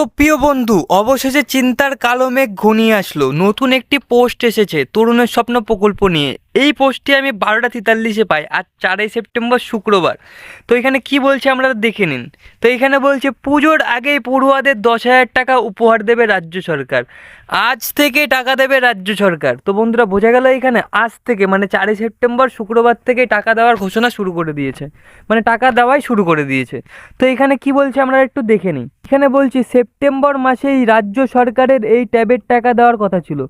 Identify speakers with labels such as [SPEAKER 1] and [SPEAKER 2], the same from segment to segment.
[SPEAKER 1] তো প্রিয় বন্ধু, অবশেষে চিন্তার কালো মেঘ ঘনিয়ে আসলো। নতুন একটি পোস্ট এসেছে, তরুণের স্বপ্ন প্রকল্প নিয়ে। এই পোস্টটি আমি বারোটা তেতাল্লিশে পাই আর চারই সেপ্টেম্বর শুক্রবার। তো এখানে কি বলছে আমরা দেখে নিন। তো এখানে বলছে, পুজোর আগেই পড়ুয়াদের দশ হাজার টাকা উপহার দেবে রাজ্য সরকার। আজ থেকে টাকা দেবে রাজ্য সরকার। তো বন্ধুরা, বোঝা গেল এখানে আজ থেকে মানে চারই সেপ্টেম্বর শুক্রবার থেকে টাকা দেওয়ার ঘোষণা শুরু করে দিয়েছে। মানে টাকা দেওয়াই শুরু করে দিয়েছে। তো এখানে কি বলছে আমরা একটু দেখে নিই। এখানে বলছি, সেপ্টেম্বর মাসেই রাজ্য সরকারের এই ট্যাবের টাকা দেওয়ার কথা ছিল।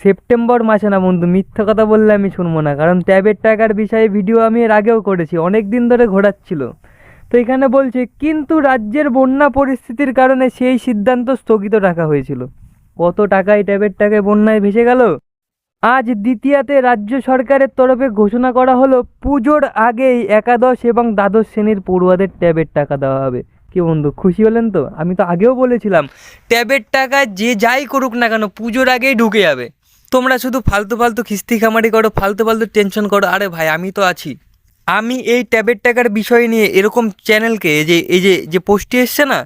[SPEAKER 1] সেপ্টেম্বর মাসে না বন্ধু, মিথ্যা কথা বললে আমি শুনব না, কারণ ট্যাবের টাকার বিষয়ে ভিডিও আমি এর আগেও করেছি অনেক দিন ধরে ঘোরাচ্ছিল। তো এখানে বলছে, কিন্তু রাজ্যের বন্যা পরিস্থিতির কারণে সেই সিদ্ধান্ত স্থগিত রাখা হয়েছিল। কত টাকায় ট্যাবের টাকায় বন্যায় ভেসে গেল? আজ দ্বিতীয়াতে রাজ্য সরকারের তরফে ঘোষণা করা হলো, পুজোর আগেই একাদশ এবং দ্বাদশ শ্রেণির পড়ুয়াদের ট্যাবের টাকা দেওয়া হবে। কি বন্ধু, খুশি হলেন তো? আমি তো আগেও বলেছিলাম, ট্যাবের টাকা যে যাই করুক না কেন, পুজোর আগেই ঢুকে যাবে। তোমরা শুধু ফালতু ফালতু খিস্তি খামারি করো, ফালতু ফালতু টেনশন করো। আরে ভাই, আমি তো আছি। আমি এই ট্যাবের টাকার বিষয় নিয়ে এরকম চ্যানেলকে যে, এই যে যে পোস্টটি এসছে না,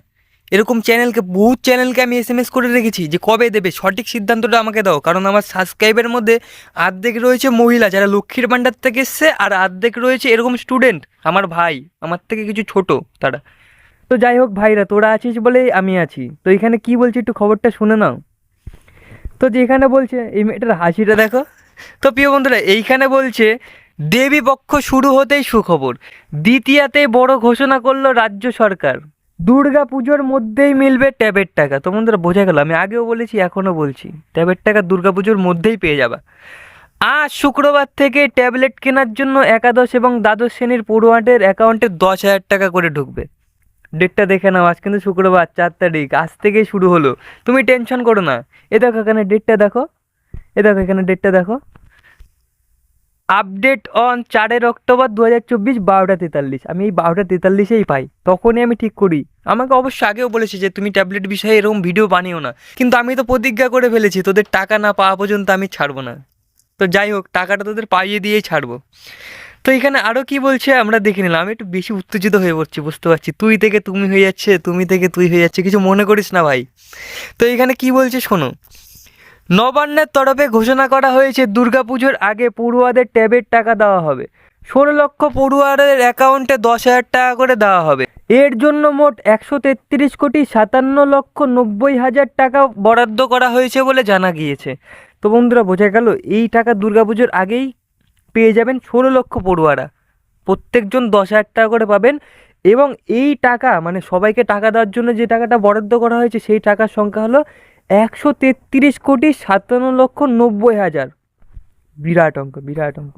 [SPEAKER 1] এরকম চ্যানেলকে বহু চ্যানেলকে আমি এস এম এস করে রেখেছি যে কবে দেবে, সঠিক সিদ্ধান্তটা আমাকে দাও। কারণ আমার সাবস্ক্রাইবের মধ্যে অর্ধেক রয়েছে মহিলা, যারা লক্ষ্মীর ভাণ্ডার থেকে এসছে আর অর্ধেক রয়েছে এরকম স্টুডেন্ট আমার ভাই, আমার থেকে কিছু ছোট তারা। তো যাই হোক ভাইরা, তোরা আছিস বলেই আমি আছি। তো এখানে কি বলছি একটু খবরটা শুনে নাও। তো যেখানে বলছে, এই মেয়েটার হাসিটা দেখো। তো প্রিয় বন্ধুরা, এইখানে বলছে, দেবী পক্ষ শুরু হতেই সুখবর। দ্বিতীয়াতে বড় ঘোষণা করল রাজ্য সরকার। দুর্গা পুজোর মধ্যেই মিলবে ট্যাবের টাকা। তো বন্ধুরা, বোঝা গেল, আমি আগেও বলেছি, এখনও বলছি, ট্যাবের টাকা দুর্গা পুজোর মধ্যেই পেয়ে যাবা। আজ শুক্রবার থেকে ট্যাবলেট কেনার জন্য একাদশ এবং দ্বাদশ শ্রেণির পড়ুয়াদের অ্যাকাউন্টে দশ হাজার টাকা করে ঢুকবে। ডেটটা দেখে নাও, আজ কিন্তু শুক্রবার, চার তারিখ, আজ থেকেই শুরু হলো। তুমি টেনশন করো না। এ দেখো এখানে ডেটটা দেখো। এ দেখো এখানে ডেটটা দেখো। আপডেট অন চারের অক্টোবর দু হাজার চব্বিশ, বারোটা তেতাল্লিশ। আমি এই বারোটা তেতাল্লিশেই পাই। তখনই আমি ঠিক করি। আমাকে অবশ্য আগেও বলেছে যে, তুমি ট্যাবলেট বিষয়ে এরকম ভিডিও বানিও না। কিন্তু আমি তো প্রতিজ্ঞা করে ফেলেছি, তোদের টাকা না পাওয়া পর্যন্ত আমি ছাড়বো না। তো যাই হোক, টাকাটা তোদের পাইয়ে দিয়েই ছাড়বো। তো এখানে আরও কি বলছে? আমরা দেখে নিলাম। আমি একটু বেশি উত্তেজিত হয়ে পড়ছি, বুঝতে পারছি। তুই থেকে তুমি হয়ে যাচ্ছে, তুমি থেকে তুই হয়ে যাচ্ছে, কিছু মনে করিস না ভাই। তো এখানে কি বলছে শোনো? নবান্নের তরফে ঘোষণা করা হয়েছে, দুর্গাপুজোর আগে পড়ুয়াদের ট্যাবের টাকা দেওয়া হবে। ষোলো লক্ষ পড়ুয়াদের অ্যাকাউন্টে দশ হাজার টাকা করে দেওয়া হবে। এর জন্য মোট একশো তেত্রিশ কোটি সাতান্ন লক্ষ নব্বই হাজার টাকা বরাদ্দ করা হয়েছে বলে জানা গিয়েছে। তো বন্ধুরা, বোঝা গেল, এই টাকা দুর্গাপুজোর আগেই পেয়ে যাবেন ষোলো লক্ষ পড়ুয়ারা। প্রত্যেকজন দশ হাজার টাকা করে পাবেন এবং এই টাকা মানে সবাইকে টাকা দেওয়ার জন্য যে টাকাটা বরাদ্দ করা হয়েছে, সেই টাকার সংখ্যা হলো একশো তেত্রিশ কোটি সাতান্ন লক্ষ নব্বই হাজার। বিরাট অঙ্ক বিরাট অঙ্ক।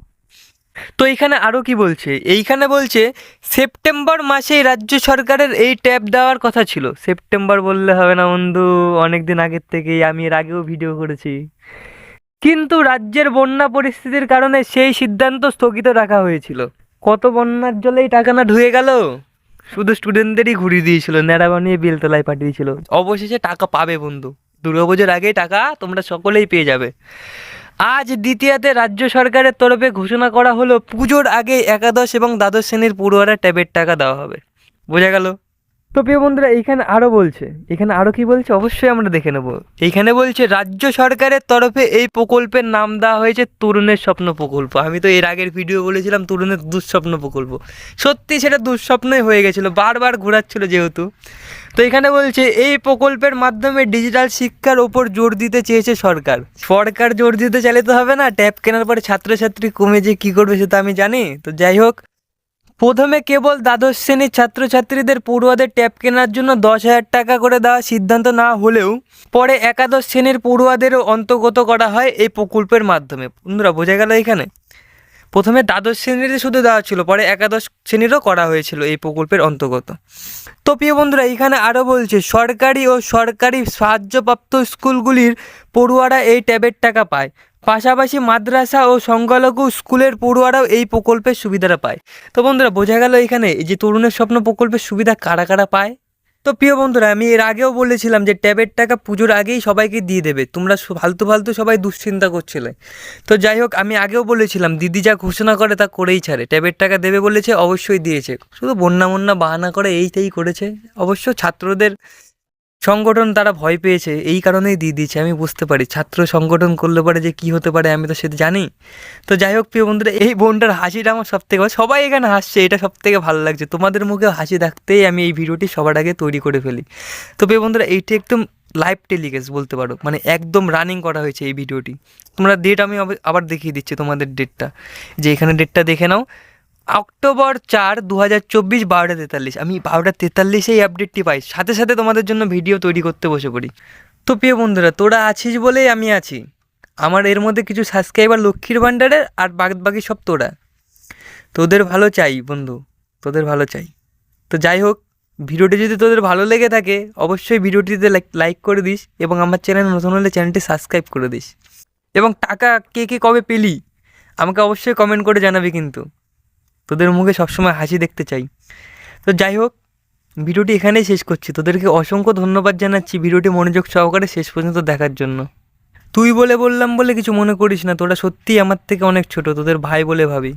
[SPEAKER 1] তো এইখানে আরও কি বলছে? এইখানে বলছে, সেপ্টেম্বর মাসেই রাজ্য সরকারের এই ট্যাব দেওয়ার কথা ছিল। সেপ্টেম্বর বললে হবে না বন্ধু অনেক দিন আগের থেকেই, আমি এর আগেও ভিডিও করেছি। কিন্তু রাজ্যের বন্যা পরিস্থিতির কারণে সেই সিদ্ধান্ত স্থগিত রাখা হয়েছিল। কত বন্যার জলেই টাকা না ঢুয়ে গেল? শুধু স্টুডেন্টদেরই ঘুরিয়ে দিয়েছিল ন্যাড়া বানিয়ে বেলতলায় পাঠিয়েছিল। অবশেষে টাকা পাবে বন্ধু। দুর্গাপুজোর আগেই টাকা তোমরা সকলেই পেয়ে যাবে। আজ দ্বিতীয়াতে রাজ্য সরকারের তরফে ঘোষণা করা হলো, পুজোর আগে একাদশ এবং দ্বাদশ শ্রেণির পড়ুয়ারা ট্যাবের টাকা দেওয়া হবে। বোঝা গেল? তো প্রিয় বন্ধুরা, এইখানে আরও বলছে। এখানে আরও কি বলছে? অবশ্যই আমরা দেখে নেব। এইখানে বলছে, রাজ্য সরকারের তরফে এই প্রকল্পের নাম দেওয়া হয়েছে তরুণের স্বপ্ন প্রকল্প। আমি তো এর আগের ভিডিও বলেছিলাম, তরুণের দুঃস্বপ্ন প্রকল্প। সত্যি সেটা দুঃস্বপ্নই হয়ে গেছিল, বারবার ঘোরাচ্ছিল যেহেতু। তো এখানে বলছে, এই প্রকল্পের মাধ্যমে ডিজিটাল শিক্ষার ওপর জোর দিতে চেয়েছে সরকার। সরকার জোর দিতে চাইলে তো হবে না, ট্যাব কেনার পরে ছাত্রছাত্রী কমে যে কী করবে সেটা আমি জানি। তো যাই হোক প্রথমে কেবল দ্বাদশ শ্রেণির ছাত্রছাত্রীদের পড়ুয়াদের ট্যাব কেনার জন্য দশ হাজার টাকা করে দেওয়ার সিদ্ধান্ত না হলেও পরে একাদশ শ্রেণির পড়ুয়াদেরও অন্তর্গত করা হয় এই প্রকল্পের মাধ্যমে। বন্ধুরা, বোঝা গেল এখানে? প্রথমে দ্বাদশ শ্রেণীতে শুধু দেওয়া ছিল, পরে একাদশ শ্রেণীরও করা হয়েছিল এই প্রকল্পের অন্তর্গত। তো প্রিয় বন্ধুরা, এখানে আরও বলছে, সরকারি ও সরকারি সাহায্যপ্রাপ্ত স্কুলগুলির পড়ুয়ারা এই ট্যাবের টাকা পায়। পাশাপাশি মাদ্রাসা ও সংখ্যালঘু স্কুলের পড়ুয়ারাও এই প্রকল্পের সুবিধাটা পায়। তো বন্ধুরা, বোঝা গেল এখানে যে তরুণের স্বপ্ন প্রকল্পের সুবিধা কারা কারা পায়? তো প্রিয় বন্ধুরা, আমি এর আগেও বলেছিলাম যে ট্যাবের টাকা পুজোর আগেই সবাইকে দিয়ে দেবে। তোমরা ফালতু ফালতু সবাই দুশ্চিন্তা করছিলে। তো যাই হোক, আমি আগেও বলেছিলাম, দিদি যা ঘোষণা করে তা করেই ছাড়ে। ট্যাবের টাকা দেবে বলেছে, অবশ্যই দিয়েছে। শুধু বন্যা মন্যা বাহানা করে এইটাই করেছে। অবশ্য ছাত্রদের সংগঠন তারা ভয় পেয়েছে, এই কারণেই দিয়ে দিয়েছে, আমি বুঝতে পারি। ছাত্র সংগঠন করলে পারে যে কি হতে পারে, আমি তো সেটা জানি। তো যাই হোক, প্রিয় বন্ধুরা, এই বোনটার হাসিটা আমার সব থেকে সবাই এখানে হাসছে, এটা সবথেকে ভালো লাগছে। তোমাদের মুখে হাসি থাকতেই আমি এই ভিডিওটি সবার আগে তৈরি করে ফেলি। তো প্রিয় বন্ধুরা, এইটা একদম লাইভ টেলিকাস্ট বলতে পারো মানে একদম রানিং করা হয়েছে এই ভিডিওটি। তোমরা ডেট আমি আবার দেখিয়ে দিচ্ছি তোমাদের ডেটটা যে এখানে ডেটটা দেখে নাও। অক্টোবর চার দু হাজার চব্বিশ বারোটা তেতাল্লিশ। আমি বারোটা তেতাল্লিশে এই আপডেটটি পাই। সাথে সাথে তোমাদের জন্য ভিডিও তৈরি করতে বসে পড়ি। তো প্রিয় বন্ধুরা, তোরা আছিস বলেই আমি আছি। আমার এর মধ্যে কিছু সাবস্ক্রাইবার লক্ষ্মীর ভাণ্ডারের আর বাদ বাকি সব তোরা। তোদের ভালো চাই বন্ধু, তোদের ভালো চাই। তো যাই হোক, ভিডিওটি যদি তোদের ভালো লেগে থাকে, অবশ্যই ভিডিওটিতে লাইক করে দিস এবং আমার চ্যানেল নতুন হলে চ্যানেলটি সাবস্ক্রাইব করে দিস। এবং টাকা কে কে কবে পেলি, আমাকে অবশ্যই কমেন্ট করে জানাবি কিন্তু। তোদের মুখে সবসময় হাসি দেখতে চাই। তো যাই হোক, ভিডিওটি এখানেই শেষ করছি। তোদেরকে অসংখ্য ধন্যবাদ জানাচ্ছি ভিডিওটি মনোযোগ সহকারে শেষ পর্যন্ত দেখার জন্য। তুই বলে বললাম বলে কিছু মনে করিস না, তোরা সত্যিই আমার থেকে অনেক ছোট, তোদের ভাই বলে ভাবি।